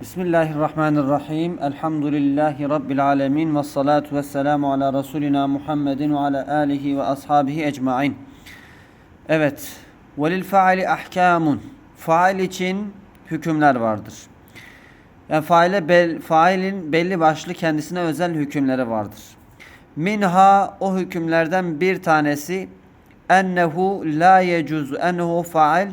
Bismillahirrahmanirrahim. Elhamdülillahi Rabbil alemin. Ve salatu ve selamu ala Resulina Muhammedin ve ala alihi ve ashabihi ecmain. Evet. Velil faali ahkamun. Fail için hükümler vardır. Yani faile bel, failin belli başlı kendisine özel hükümleri vardır. Minha o hükümlerden bir tanesi ennehu la yecuzu ennehu fail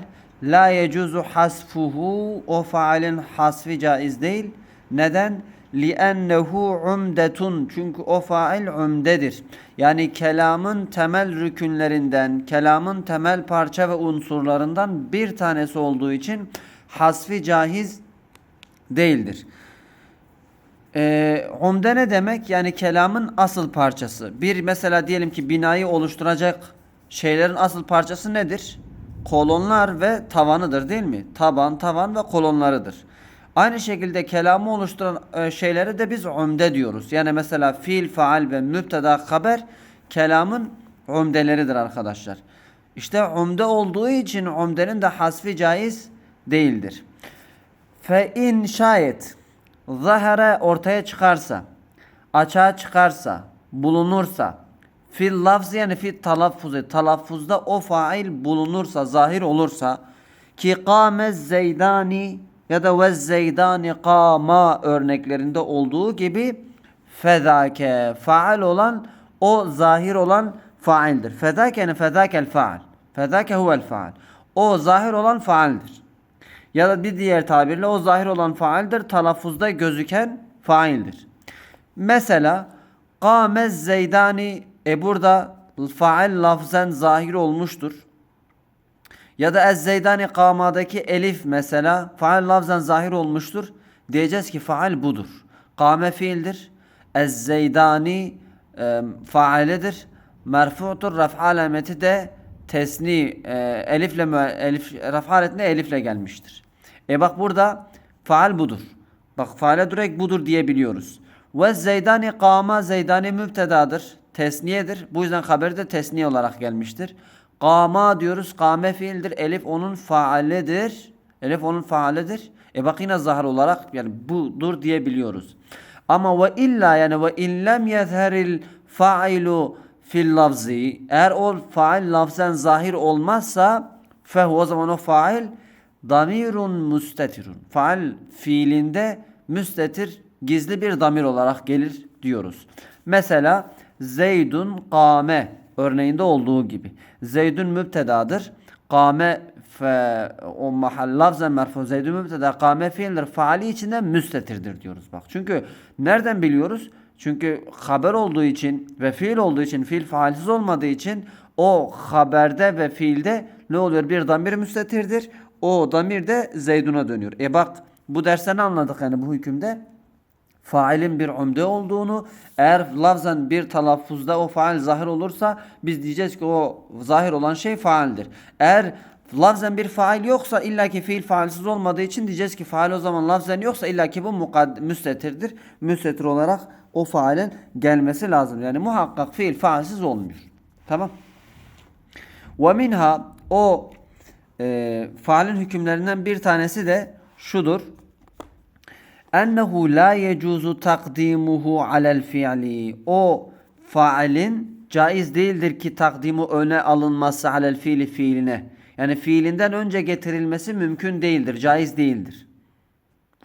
la yecuzu hasfuhu o failin hasfi caiz değil. Neden? li'ennehu umdetun çünkü o fail umdedir. Yani kelamın temel rükünlerinden, kelamın temel parça ve unsurlarından bir tanesi olduğu için hasfi caiz değildir. Ee, umde ne demek? Yani kelamın asıl parçası. Bir mesela diyelim ki binayı oluşturacak şeylerin asıl parçası nedir? Kolonlar ve tavanıdır değil mi? Taban, tavan ve kolonlarıdır. Aynı şekilde kelamı oluşturan e, şeylere de biz umde diyoruz. Yani mesela fiil, faal ve mübteda haber kelamın umdeleridir arkadaşlar. İşte umde olduğu için umdenin de hasfi caiz değildir. Fe in şayet zahara ortaya çıkarsa, açığa çıkarsa, bulunursa, fil lafz yani fil talaffuzu, talaffuzda o fail bulunursa, zahir olursa ki kâme zeydani ya da ve zeydani kâma örneklerinde olduğu gibi fedake faal olan o zahir olan faildir. Fedake yani fedakel faal. Fedake huvel faal. O zahir olan faaldir. Ya da bir diğer tabirle o zahir olan faildir. Telaffuzda gözüken faildir. Mesela kâmez zeydani e burada fail lafzen zahir olmuştur. Ya da ez zeydani kamadaki elif mesela faal lafzen zahir olmuştur. Diyeceğiz ki faal budur. Kame fiildir. Ez zeydani e, faalidir. Merfu'tur. Raf alameti de tesni e, elifle elif raf aletine elifle gelmiştir. E bak burada faal budur. Bak faale direkt budur diyebiliyoruz. Ve zeydani kama zeydani mübtedadır. Tesniyedir. Bu yüzden haberi de tesniye olarak gelmiştir. Kama diyoruz. Kame fiildir. Elif onun faalidir. Elif onun faalidir. E bak yine zahar olarak yani budur diyebiliyoruz. Ama ve illa yani ve illem yezheril failu fil lafzi eğer o fail lafzen zahir olmazsa fehu o zaman o fail damirun müstetirun. Faal fiilinde müstetir gizli bir damir olarak gelir diyoruz. Mesela Zeydun kame örneğinde olduğu gibi. Zeydun mübtedadır. Kame fe, o mahal lafzen merfu Zeydun mübteda kame fiildir. Faali içinde müstetirdir diyoruz bak. Çünkü nereden biliyoruz? Çünkü haber olduğu için ve fiil olduğu için fiil faalsiz olmadığı için o haberde ve fiilde ne oluyor? Bir damir müstetirdir. O damir de Zeydun'a dönüyor. E bak bu dersten anladık yani bu hükümde failin bir umde olduğunu eğer lafzen bir telaffuzda o fail zahir olursa biz diyeceğiz ki o zahir olan şey faildir. Eğer lafzen bir fail yoksa illaki fiil failsiz olmadığı için diyeceğiz ki fail o zaman lafzen yoksa illaki bu müstetirdir. Müstetir olarak o failin gelmesi lazım. Yani muhakkak fiil failsiz olmuyor. Tamam. Ve minha o e, faalin hükümlerinden bir tanesi de şudur. Ennehu la yecuzu takdimuhu alel fiili. O faalin caiz değildir ki takdimu öne alınması alel fiili fiiline. Yani fiilinden önce getirilmesi mümkün değildir, caiz değildir.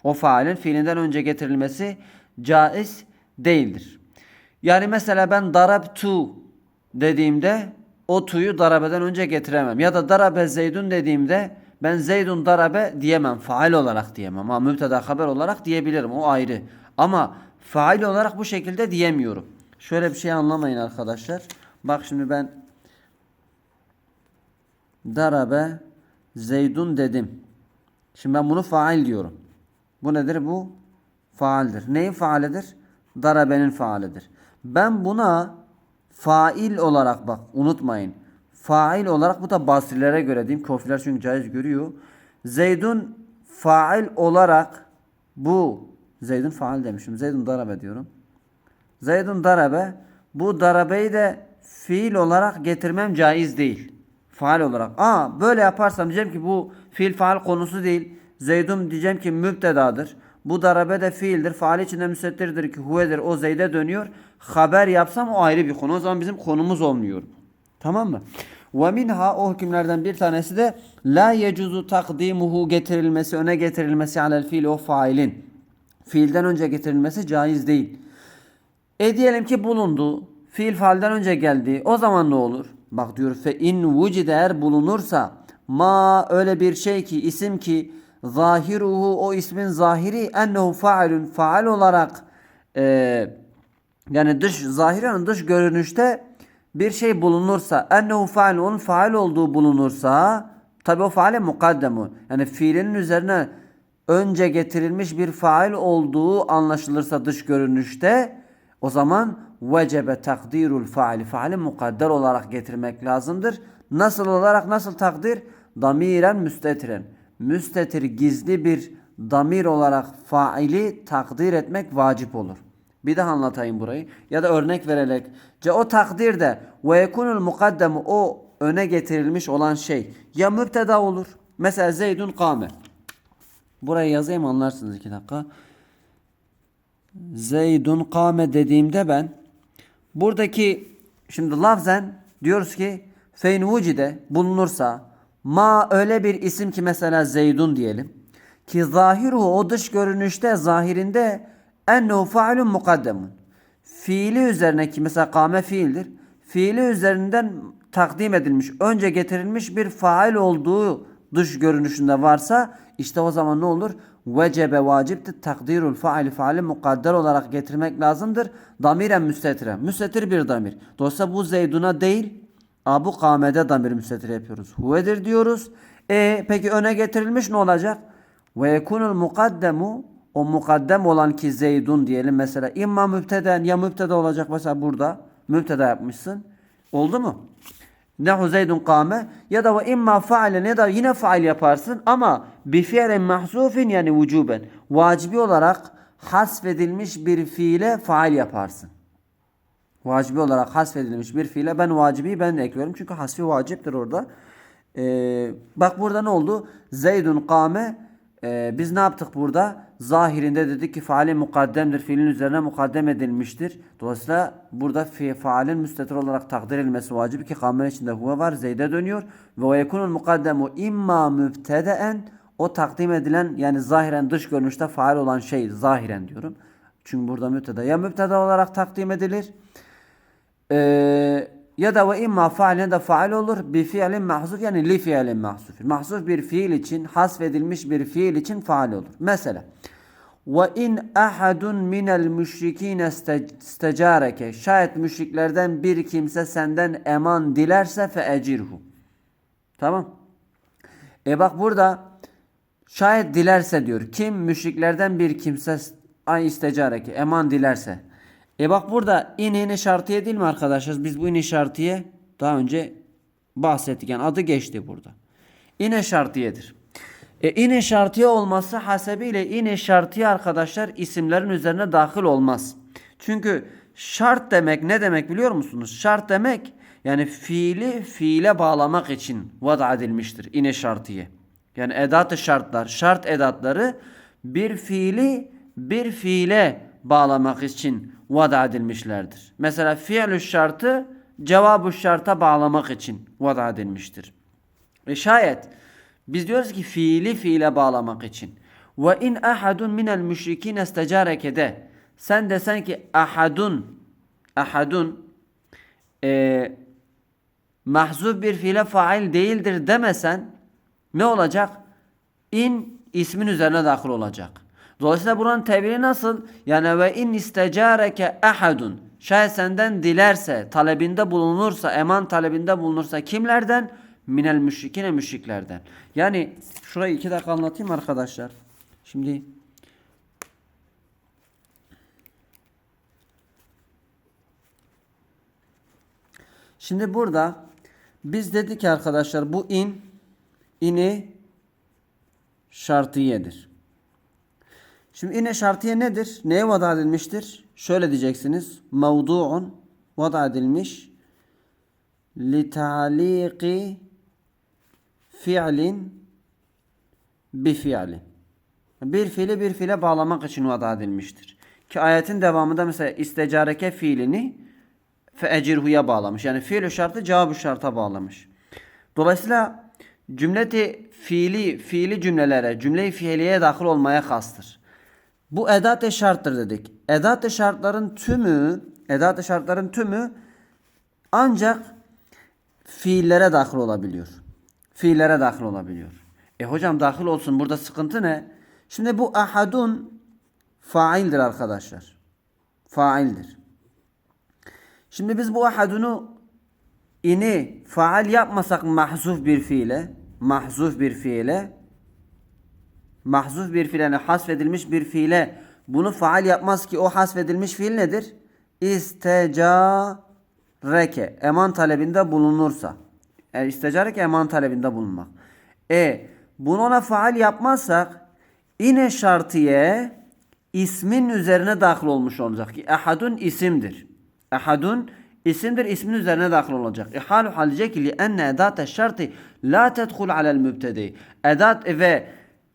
O faalin fiilinden önce getirilmesi caiz değildir. Yani mesela ben darabtu dediğimde o tuyu darabeden önce getiremem. Ya da darabe zeydun dediğimde ben zeydun darabe diyemem. Faal olarak diyemem. Ama mübteda haber olarak diyebilirim. O ayrı. Ama faal olarak bu şekilde diyemiyorum. Şöyle bir şey anlamayın arkadaşlar. Bak şimdi ben darabe zeydun dedim. Şimdi ben bunu faal diyorum. Bu nedir? Bu faaldir. Neyin faalidir? Darabenin faalidir. Ben buna fail olarak bak unutmayın. Fail olarak bu da basrilere göre diyeyim. Kofiler çünkü caiz görüyor. Zeydun fail olarak bu Zeydun faal demişim. Zeydun darabe diyorum. Zeydun darabe bu darabeyi de fiil olarak getirmem caiz değil. Faal olarak. Aa böyle yaparsam diyeceğim ki bu fiil faal konusu değil. Zeydun diyeceğim ki mübtedadır. Bu darabe de fiildir. Faal içinde müstettirdir ki huvedir. O Zeyd'e dönüyor. Haber yapsam o ayrı bir konu. O zaman bizim konumuz olmuyor. Tamam mı? Ve minha o hükümlerden bir tanesi de la yecuzu takdimuhu getirilmesi, öne getirilmesi alel fiil o failin. Fiilden önce getirilmesi caiz değil. E diyelim ki bulundu. Fiil faalden önce geldi. O zaman ne olur? Bak diyor fe in vucide eğer bulunursa ma öyle bir şey ki isim ki zahiruhu o ismin zahiri ennehu failun faal olarak e, yani dış zahiren dış görünüşte bir şey bulunursa ennehu fail onun faal olduğu bulunursa tabi o faale mukaddemu yani fiilinin üzerine önce getirilmiş bir fail olduğu anlaşılırsa dış görünüşte o zaman vecebe takdirul faali faali mukadder olarak getirmek lazımdır. Nasıl olarak nasıl takdir? Damiren müstetiren. Müstetir gizli bir damir olarak faili takdir etmek vacip olur. Bir daha anlatayım burayı. Ya da örnek vererek. Ce o takdirde ve yekunul mukaddemu o öne getirilmiş olan şey ya müpteda olur. Mesela Zeydun kâme. Burayı yazayım anlarsınız iki dakika. Zeydun kâme dediğimde ben buradaki şimdi lafzen diyoruz ki feyn vucide bulunursa ma öyle bir isim ki mesela Zeydun diyelim ki zahiru o dış görünüşte zahirinde ennehu failun mukaddemun fiili üzerine ki mesela kâme fiildir fiili üzerinden takdim edilmiş önce getirilmiş bir fail olduğu dış görünüşünde varsa işte o zaman ne olur? Vecebe vaciptir. Takdirul faali faali mukadder olarak getirmek lazımdır. Damiren müstetire. Müstetir bir damir. Dolayısıyla bu Zeydun'a değil Abu Kame'de damir müstetir yapıyoruz. Huvedir diyoruz. E peki öne getirilmiş ne olacak? Ve yekunul mukaddemu o mukaddem olan ki Zeydun diyelim mesela imma mübteden ya mübteda olacak mesela burada mübteda yapmışsın. Oldu mu? Nehu Zeydun kâme ya da ve imma faalen ya da yine faal yaparsın ama bi fiilin mahzufin yani vücuben vacibi olarak hasfedilmiş bir fiile faal yaparsın. Vacibi olarak hasfedilmiş bir fiile ben vacibi ben de ekliyorum çünkü hasfi vaciptir orada. Ee, bak burada ne oldu? Zeydun kâme ee, biz ne yaptık burada? Zahirinde dedik ki faali mukaddemdir. Fiilin üzerine mukaddem edilmiştir. Dolayısıyla burada fi, faalin müstetir olarak takdir edilmesi vacip ki kamen içinde huve var. Zeyde dönüyor. Ve yekunul mukaddemu imma mübtedeen o takdim edilen yani zahiren dış görünüşte faal olan şey zahiren diyorum. Çünkü burada mübteda ya mübteda olarak takdim edilir. Eee ya da ve imma faalen de faal olur bir fiilin mahzuf yani li fiilin mahzuf. Mahzuf bir fiil için hasfedilmiş bir fiil için faal olur. Mesela ve in ahadun minel müşrikine istecareke şayet müşriklerden bir kimse senden eman dilerse fe. Tamam. E bak burada şayet dilerse diyor. Kim müşriklerden bir kimse ay istecareke eman dilerse. E bak burada in in şartiye değil mi arkadaşlar? Biz bu in şartiye daha önce bahsettik. Yani adı geçti burada. İne şartiyedir. E ine şartiye olması hasebiyle ine şartiye arkadaşlar isimlerin üzerine dahil olmaz. Çünkü şart demek ne demek biliyor musunuz? Şart demek yani fiili fiile bağlamak için vada edilmiştir ine şartiye. Yani edat şartlar, şart edatları bir fiili bir fiile bağlamak için vada edilmişlerdir. Mesela fiilü şartı cevabı şarta bağlamak için vada edilmiştir. E şayet biz diyoruz ki fiili fiile bağlamak için. Ve in ahadun minel müşrikin estecareke de. Sen desen ki ahadun ahadun e, mahzuf bir fiile fail değildir demesen ne olacak? İn ismin üzerine dahil olacak. Dolayısıyla buranın tevili nasıl? Yani ve in istecareke ahadun. Şayet senden dilerse, talebinde bulunursa, eman talebinde bulunursa kimlerden? Minel müşrikine müşriklerden. Yani şurayı iki dakika anlatayım arkadaşlar. Şimdi Şimdi burada biz dedik ki arkadaşlar bu in ini şartiyedir. Şimdi ine şartiye nedir? Neye vada edilmiştir? Şöyle diyeceksiniz. Mevdu'un vada edilmiş li ta'liqi fi'lin bi fi'li. Bir fiili bir fiile bağlamak için vada edilmiştir. Ki ayetin devamında mesela istecareke fiilini feecirhu'ya bağlamış. Yani fiil şartı cevabı şarta bağlamış. Dolayısıyla cümleti fiili, fiili cümlelere, cümle-i fiiliyeye dahil olmaya kastır. Bu edat-ı şarttır dedik. Edat-ı şartların tümü, edat-ı şartların tümü ancak fiillere dahil olabiliyor. Fiillere dahil olabiliyor. E hocam dahil olsun burada sıkıntı ne? Şimdi bu ahadun faildir arkadaşlar. Faildir. Şimdi biz bu ahadunu ini faal yapmasak mahzuf bir fiile, mahzuf bir fiile, mahzuf bir fiile, yani hasfedilmiş bir fiile bunu faal yapmaz ki o hasfedilmiş fiil nedir? İstecareke, eman talebinde bulunursa. Yani istecareke eman talebinde bulunmak. E bunu ona faal yapmazsak ine şartiye ismin üzerine dahil olmuş olacak ki ahadun isimdir. Ahadun isimdir ismin üzerine dahil olacak. E halu hal diyecek ki li enne edate şartı la tedhul alel mübtedi. Edat ve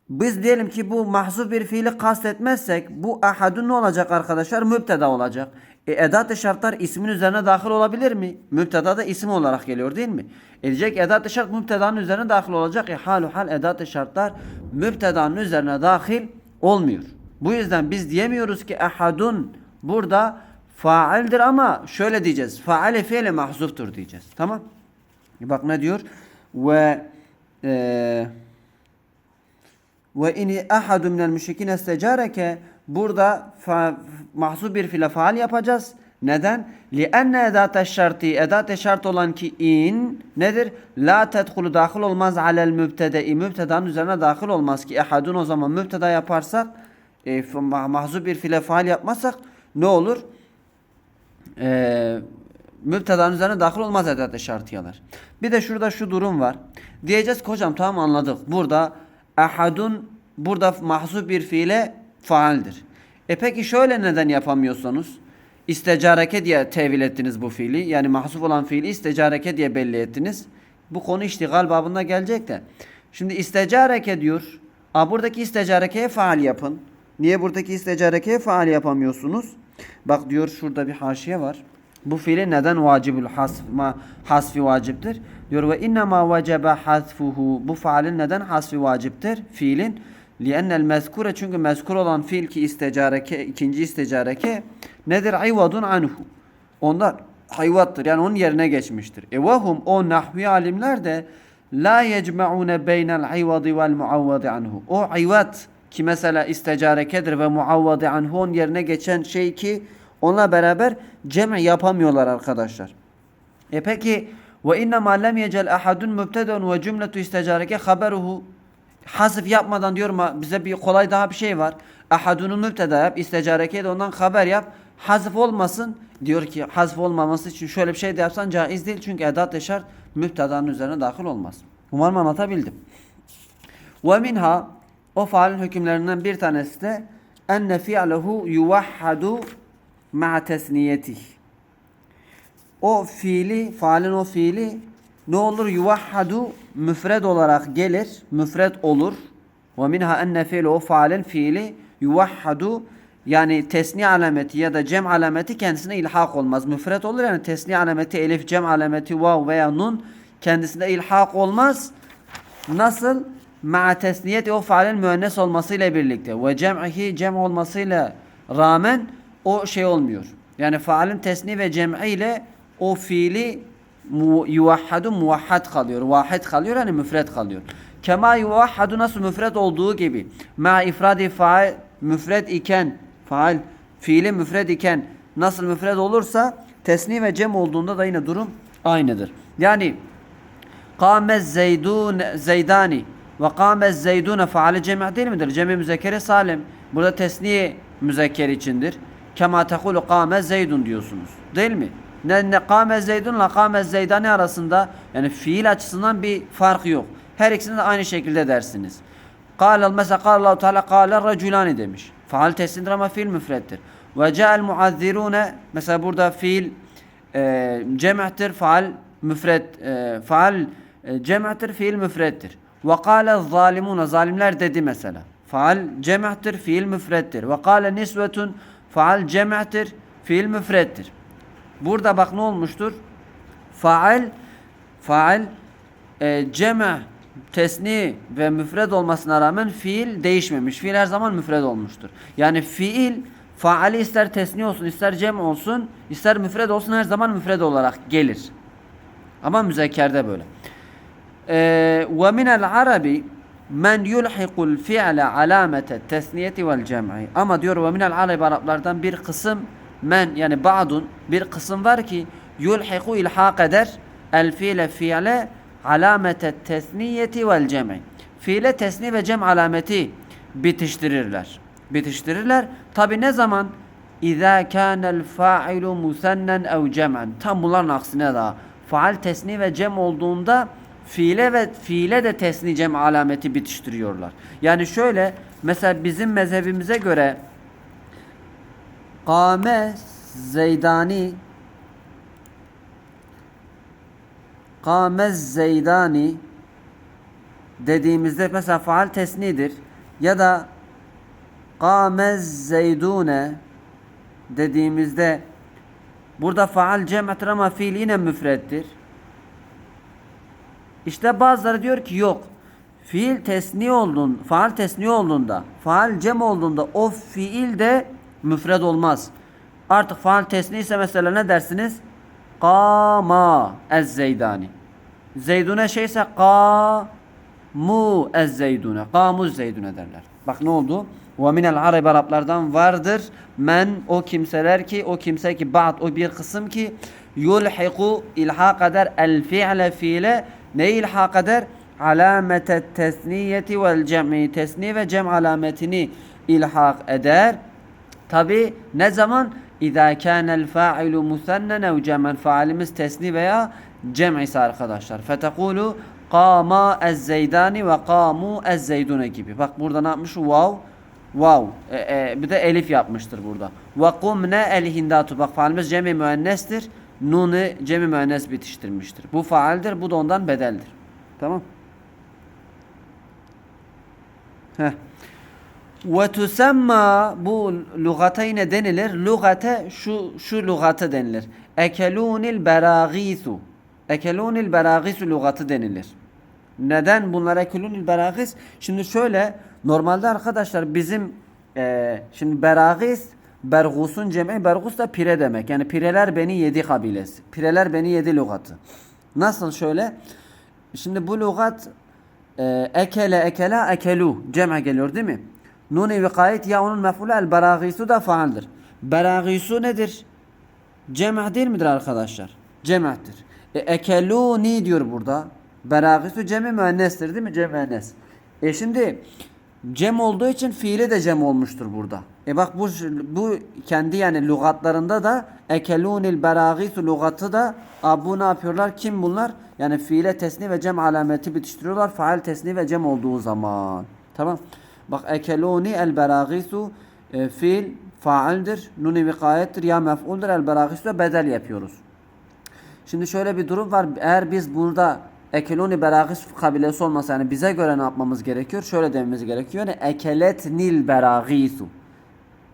biz diyelim ki bu mahzuf bir fiili kastetmezsek bu ahadun ne olacak arkadaşlar? Mübteda olacak. E, edat-ı şartlar ismin üzerine dahil olabilir mi? Mübteda da isim olarak geliyor değil mi? E diyecek edat-ı şart mübtedanın üzerine dahil olacak. E halu hal edat-ı şartlar mübtedanın üzerine dahil olmuyor. Bu yüzden biz diyemiyoruz ki ahadun burada faildir ama şöyle diyeceğiz. Faale fiile mahzuftur diyeceğiz. Tamam? Bak ne diyor? Ve eee ve ini ahadun minel müşrikin estecareke burada fa, mahzub bir fiile faal yapacağız. Neden? Lienne edat şartı edat şart olan ki in nedir? La tedhulu dahil olmaz alel mübtede mübtedanın üzerine dahil olmaz ki ehadun o zaman mübteda yaparsak e, mahzub bir fiile faal yapmazsak ne olur? Eee müptedanın üzerine dahil olmaz edat şartiyalar. Bir de şurada şu durum var. Diyeceğiz ki hocam tamam anladık. Burada ahadun burada mahzuf bir fiile faaldir. E peki şöyle neden yapamıyorsunuz? İstecareke diye tevil ettiniz bu fiili. Yani mahzuf olan fiili istecareke diye belli ettiniz. Bu konu iştigal babında gelecek de. Şimdi istecareke diyor. A buradaki istecarekeye faal yapın. Niye buradaki istecarekeye faal yapamıyorsunuz? Bak diyor şurada bir haşiye var. Bu fiili neden vacibül hasma, hasfi vaciptir? Diyor ve inne ma vacebe hasfuhu. Bu faalin neden hasfi vaciptir? Fiilin li'ennel mezkure çünkü mezkur olan fiil ki istecareke ikinci istecareke nedir? Ayvadun anhu. Onlar hayvattır. Yani onun yerine geçmiştir. E vehum o nahvi alimler de la yecme'une beynel ayvadi vel muavvadi anhu. O ayvat ki mesela istecarekedir ve muavvadi anhu onun yerine geçen şey ki onunla beraber cem yapamıyorlar arkadaşlar. E peki ve inne ma lem yecel ahadun mübteden ve cümletu istecareke haberuhu hasıf yapmadan diyorum bize bir kolay daha bir şey var. Ahadunu mübteda yap, istecareke de ondan haber yap. Hazf olmasın. Diyor ki hazf olmaması için şöyle bir şey de yapsan caiz değil. Çünkü edat şart mübtedanın üzerine dahil olmaz. Umarım anlatabildim. Ve minha o faalin hükümlerinden bir tanesi de enne fi'lehu yuvahhadu ma'a tesniyetih. O fiili, faalin o fiili ne olur? Yuvahhadu müfred olarak gelir. Müfred olur. Ve minha enne fi'lu o faalin fiili yuvahhadu yani tesni alameti ya da cem alameti kendisine ilhak olmaz. Müfred olur yani tesni alameti elif, cem alameti vav veya nun kendisine ilhak olmaz. Nasıl? Ma'a tesniyeti o faalin müennes olmasıyla birlikte ve cem'ihi cem olmasıyla rağmen o şey olmuyor. Yani faalin tesni ve cem'i ile o fiili mu, yuvahhadu muvahhad kalıyor. Vahid kalıyor yani müfred kalıyor. Kema yuvahhadu nasıl müfred olduğu gibi. Ma ifradi faal müfred iken faal fiili müfred iken nasıl müfred olursa tesni ve cem olduğunda da yine durum aynıdır. Yani Kâmez zeydun zeydani ve kâmez zeydune faali cemi' değil midir? Cemi müzekkeri salim. Burada tesniye müzekker içindir. Kema tekulu kâmez zeydun diyorsunuz. Değil mi? Ne, ne kâmez zeydunla kâmez zeydani arasında yani fiil açısından bir fark yok. Her ikisini de aynı şekilde dersiniz. Kâlel mesela kâlallahu teâlâ kâle raculani demiş. Faal tesnidir ama fiil müfrettir. Ve ca'el muazzirune mesela burada fiil e, cem'tir faal müfret e, faal e, cem'tir fiil müfrettir. Ve kâle zalimune zalimler dedi mesela. Faal cem'tir, fiil müfrettir. Ve kâle nisvetun faal cem'tir, fiil müfrettir. Burada bak ne olmuştur? Faal faal e, cem' tesni ve müfred olmasına rağmen fiil değişmemiş. Fiil her zaman müfred olmuştur. Yani fiil faali ister tesni olsun, ister cem olsun, ister müfred olsun her zaman müfred olarak gelir. Ama müzekkerde böyle. Ve minel arabi men yulhikul fi'le alamete tesniyeti vel cem'i. Ama diyor ve minel arabi Araplardan bir kısım men yani ba'dun bir kısım var ki yulhiku ilhak eder el fiile fi'le alamete tesniyeti vel cem'i. Fiile tesni ve cem alameti bitiştirirler. Bitiştirirler. Tabi ne zaman? İza kânel fa'ilu musennen ev cem'en. Tam bunların aksine daha. Faal tesni ve cem olduğunda fiile ve fiile de tesni cem alameti bitiştiriyorlar. Yani şöyle mesela bizim mezhebimize göre Kame Zeydani Kame Zeydani dediğimizde mesela faal tesnidir ya da Kame Zeydune dediğimizde burada faal cem'tir ama fiil yine müfrettir. İşte bazıları diyor ki yok. Fiil tesni olduğunda, faal tesni olduğunda, faal cem olduğunda o fiil de müfred olmaz. Artık faal tesni ise mesela ne dersiniz? Kama ez zeydani. Zeydune şeyse kamu ez zeydune. Kamu zeydune derler. Bak ne oldu? Ve minel arab Araplardan vardır. Men o kimseler ki o kimse ki ba'd o bir kısım ki yulhiku ilhak eder el fi'le fiile ne ilhak eder? Alamete tesniyeti vel cem'i tesni ve cem alametini ilhak eder. Tabi ne zaman? İza kânel fa'ilu musennen ev cemen faalimiz tesni veya cem ise arkadaşlar. Fetekulu Kama ez zeydani ve kamu ez gibi. Bak burada ne yapmış? Vav. Vav. E, e, bir de elif yapmıştır burada. Ve kumne el. Bak faalimiz cemi müennestir. Nunu cemi müennes bitiştirmiştir. Bu faaldir. Bu da ondan bedeldir. Tamam. Heh. Ve tusemma bu lugata yine denilir. Lugate şu şu lugata denilir. Ekelunil beragisu. Ekelunil beragisu lugatı denilir. Neden bunlar ekelunil beragis? Şimdi şöyle normalde arkadaşlar bizim e, şimdi beragis bergusun cem'i bergus da pire demek. Yani pireler beni yedi kabilesi. Pireler beni yedi lugatı. Nasıl şöyle? Şimdi bu lugat e, ekele ekela ekelu cem'e geliyor değil mi? Nun-i vikayet ya onun mef'ulü el beragisu da faaldir. Beragisu nedir? Cem' değil midir arkadaşlar? Cem'tir. E, ekeluni diyor burada. Beragisu cemi müennestir değil mi? Cem müennes. E şimdi cem olduğu için fiili de cem olmuştur burada. E bak bu bu kendi yani lügatlarında da ekelunil beragisu lügatı da bu ne yapıyorlar? Kim bunlar? Yani fiile tesni ve cem alameti bitiştiriyorlar. Faal tesni ve cem olduğu zaman. Tamam. Bak ekeluni el beragisu e, fiil faaldir. Nuni vikayettir ya mef'uldur. El beragisu bedel yapıyoruz. Şimdi şöyle bir durum var. Eğer biz burada ekeloni beragis kabilesi olmasa yani bize göre ne yapmamız gerekiyor? Şöyle dememiz gerekiyor. Yani ekelet nil beragisu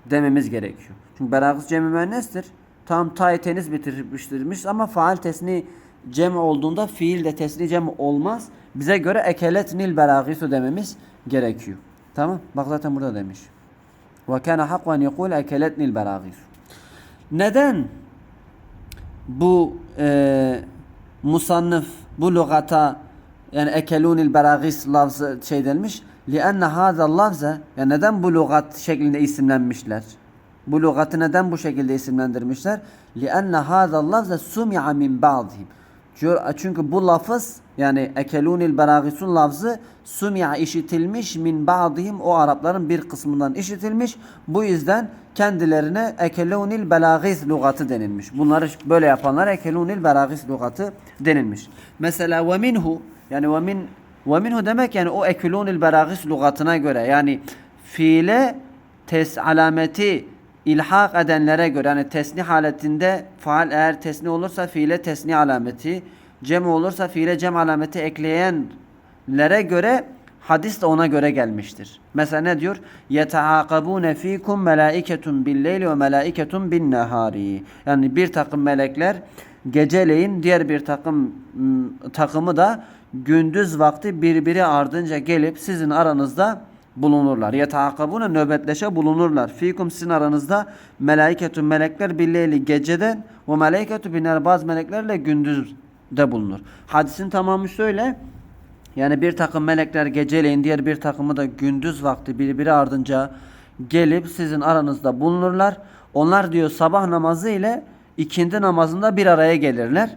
dememiz gerekiyor. Çünkü beragis cemi müennestir. Tam tayteniz bitirmiştirmiş ama faal tesni cem olduğunda fiil de tesni cem olmaz. Bize göre ekelet nil beragisu dememiz gerekiyor. Tamam? Bak zaten burada demiş. Ve kana hakvan yekul ekelet nil beragisu. Neden bu e, musannıf bu lügata yani ekelunil beragis lafzı şey denmiş. لِأَنَّ هَذَا اللَّفْزَ yani neden bu lügat şeklinde isimlenmişler? Bu lügatı neden bu şekilde isimlendirmişler? لِأَنَّ هَذَا اللَّفْزَ سُمِعَ مِنْ بَعْضِهِمْ çünkü bu lafız yani ekelunil beragisun lafzı sumya işitilmiş min ba'dihim o Arapların bir kısmından işitilmiş. Bu yüzden kendilerine ekelunil belagis lügatı denilmiş. Bunları böyle yapanlar ekelunil belagis lügatı denilmiş. Mesela ve minhu yani ve min ve minhu demek yani o ekelunil belagis lügatına göre yani fiile tes alameti ilhak edenlere göre yani tesni haletinde faal eğer tesni olursa fiile tesni alameti, cem olursa fiile cem alameti ekleyenlere göre hadis de ona göre gelmiştir. Mesela ne diyor? Yetahakabune fikum melaiketun billeyli ve melaiketun bin nehari. Yani bir takım melekler geceleyin diğer bir takım ıı, takımı da gündüz vakti birbiri ardınca gelip sizin aranızda bulunurlar. Yetaakabuna nöbetleşe bulunurlar. Fikum sizin aranızda melaiketun melekler billeyli geceden ve melaiketu biner bazı meleklerle gündüzde bulunur. Hadisin tamamı şöyle. Yani bir takım melekler geceleyin diğer bir takımı da gündüz vakti birbiri ardınca gelip sizin aranızda bulunurlar. Onlar diyor sabah namazı ile ikindi namazında bir araya gelirler.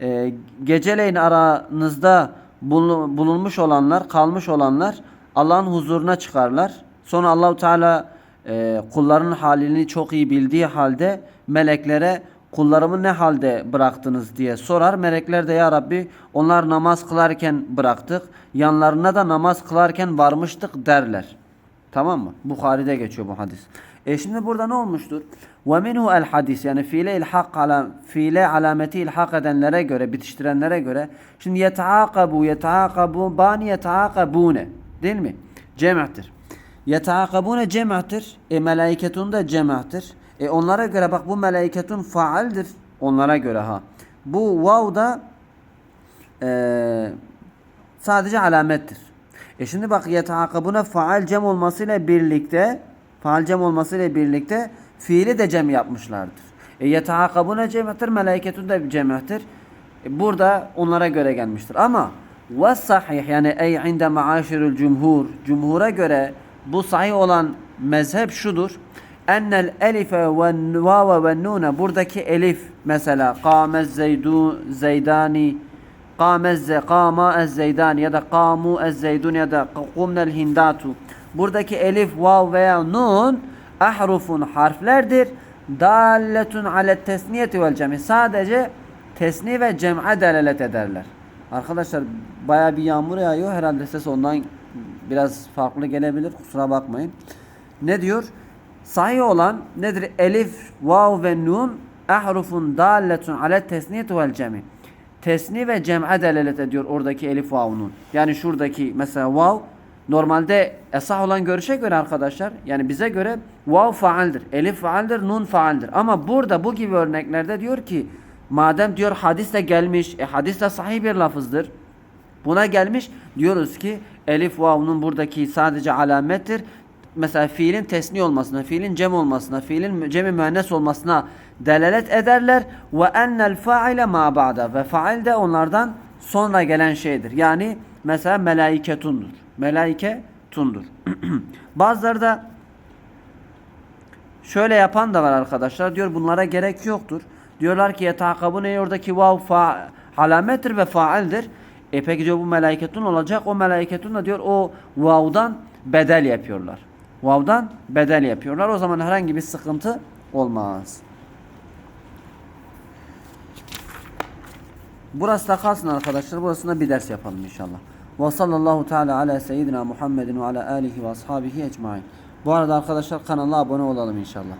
Ee, geceleyin aranızda bulun- bulunmuş olanlar, kalmış olanlar Allah'ın huzuruna çıkarlar. Sonra Allahu Teala e, kulların halini çok iyi bildiği halde meleklere kullarımı ne halde bıraktınız diye sorar. Melekler de ya Rabbi onlar namaz kılarken bıraktık. Yanlarına da namaz kılarken varmıştık derler. Tamam mı? Bukhari'de geçiyor bu hadis. E şimdi burada ne olmuştur? Ve minhu el hadis yani fiile ilhak ala fiile alameti ilhak edenlere göre, bitiştirenlere göre şimdi yetaakabu yetaakabu bani yetaakabune değil mi? Cem'tir. Yetaakabune cem'tir. E melaiketun da cem'tir. E onlara göre bak bu melaiketun faaldir. Onlara göre ha. Bu vav da e, sadece alamettir. E şimdi bak yetaakabuna faal cem olmasıyla birlikte faal cem olmasıyla birlikte fiili de cem yapmışlardır. E yetaakabuna cem'tir, melaiketun da cem'tir. E burada onlara göre gelmiştir. Ama ve sahih yani ey inde maaşirul cumhur cumhura göre bu sahih olan mezhep şudur. Ennel elife ve vave ve nune buradaki elif mesela kâmez zeydu zeydani Kâmez kâma ez zeydani ya da kâmu ez zeydun ya da kumnel hindatu. Buradaki elif, vav veya nun ahrufun harflerdir. Dalletun ale tesniyeti vel cemi. Sadece tesni ve cem'e delalet ederler. Arkadaşlar baya bir yağmur yağıyor. Herhalde ses ondan biraz farklı gelebilir. Kusura bakmayın. Ne diyor? Sahih olan nedir? Elif, vav ve nun ahrufun dalletun ale tesniyeti vel cemi tesni ve cem'e delalet ediyor oradaki elif vav'unun. Yani şuradaki mesela vav normalde esah olan görüşe göre arkadaşlar yani bize göre vav faaldir. Elif faaldir, nun faaldir. Ama burada bu gibi örneklerde diyor ki madem diyor hadis de gelmiş, e, hadis de sahih bir lafızdır. Buna gelmiş diyoruz ki elif vav'unun buradaki sadece alamettir. Mesela fiilin tesni olmasına, fiilin cem olmasına, fiilin cemi müennes olmasına delalet ederler ve ennel faile ma ba'da ve fail de onlardan sonra gelen şeydir. Yani mesela melaiketundur. Melaike tundur. Bazıları da şöyle yapan da var arkadaşlar. Diyor bunlara gerek yoktur. Diyorlar ki yetakabune oradaki vav fa alamettir ve faildir. E peki diyor bu melaiketun olacak. O melaiketun da diyor o vav'dan bedel yapıyorlar. Vav'dan bedel yapıyorlar. O zaman herhangi bir sıkıntı olmaz. Burası da kalsın arkadaşlar. Burasında bir ders yapalım inşallah. Ve sallallahu teala ala seyyidina Muhammedin ve ala alihi ve ashabihi ecmain. Bu arada arkadaşlar kanala abone olalım inşallah.